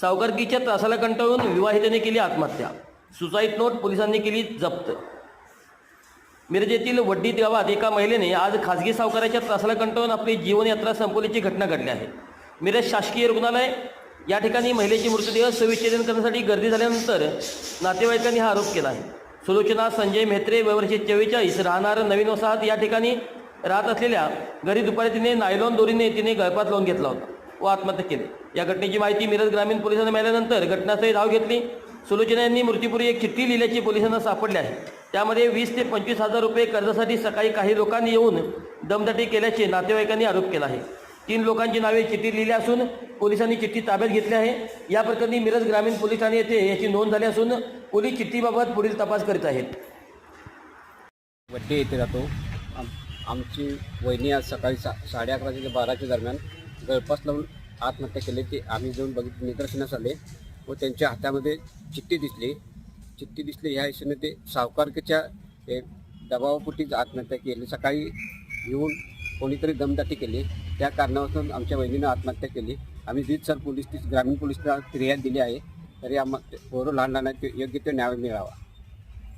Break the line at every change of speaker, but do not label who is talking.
सावकारकीच्या त्रासाला कंटाळून विवाहितेने केली आत्महत्या. सुसाईड नोट पोलिसांनी केली जप्त. मिरजेतील वड्डीत गावात एका महिलेने आज खासगी सावकाराच्या त्रासाला कंटाळून आपली जीवनयात्रा संपवल्याची घटना घडली आहे. मिरज शासकीय रुग्णालय या ठिकाणी महिलेचे मृतदेह सविच्छेदन करण्यासाठी गर्दी झाल्यानंतर नातेवाईकांनी हा आरोप केला आहे. सुलोचना संजय म्हेत्रे वयवर्षे चव्वेचाळीस राहणार नवीन वसाहत या ठिकाणी राहत असलेल्या घरी दुपारी तिने नायलॉन दोरीने तिने गळपात लावून घेतला होता. व आत्महत्या केली. या घटनेची माहिती मिरज ग्रामीण पोलिसांना मिळाल्यानंतर घटनास्थळी धाव घेतली. सुलोचना यांनी मृत्यूपूर्वी एक चिठ्ठी लिहिल्याची पोलिसांना सापडली आहे. त्यामध्ये वीस ते पंचवीस हजार रुपये कर्जासाठी सकाळी काही लोकांनी येऊन दमदाटी केल्याचे नातेवाईकांनी आरोप केला आहे. तीन लोकांची नावे चिठ्ठी लिहिली असून पोलिसांनी चिठ्ठी ताब्यात घेतली आहे. या प्रकरणी मिरज ग्रामीण पोलीस ठाणे येथे याची नोंद झाली असून पोलीस चिठ्ठीबाबत पुढील तपास करीत आहेत.
वड्डे येथे राहतो. आमची वहिनी आज सकाळी सा साडे अकराच्या ते बाराच्या दरम्यान गळपास लावून आत्महत्या केली. ते आम्ही जाऊन बघित निदर्शनास आले व त्यांच्या हातामध्ये चिठ्ठी दिसली. चिठ्ठी दिसली. ह्या हिशेने ते सावकारकीच्या ए, आत्महत्या केली. सकाळी येऊन कोणीतरी दमदाटी केली. त्या कारणापासून आमच्या वहिनीनं आत्महत्या केली. आम्ही सर पोलीस ग्रामीण पोलीसला फिर्याद दिली आहे. तरी आम्हाला पोरं लहान लहान योग्य ते न्याय मिळावा.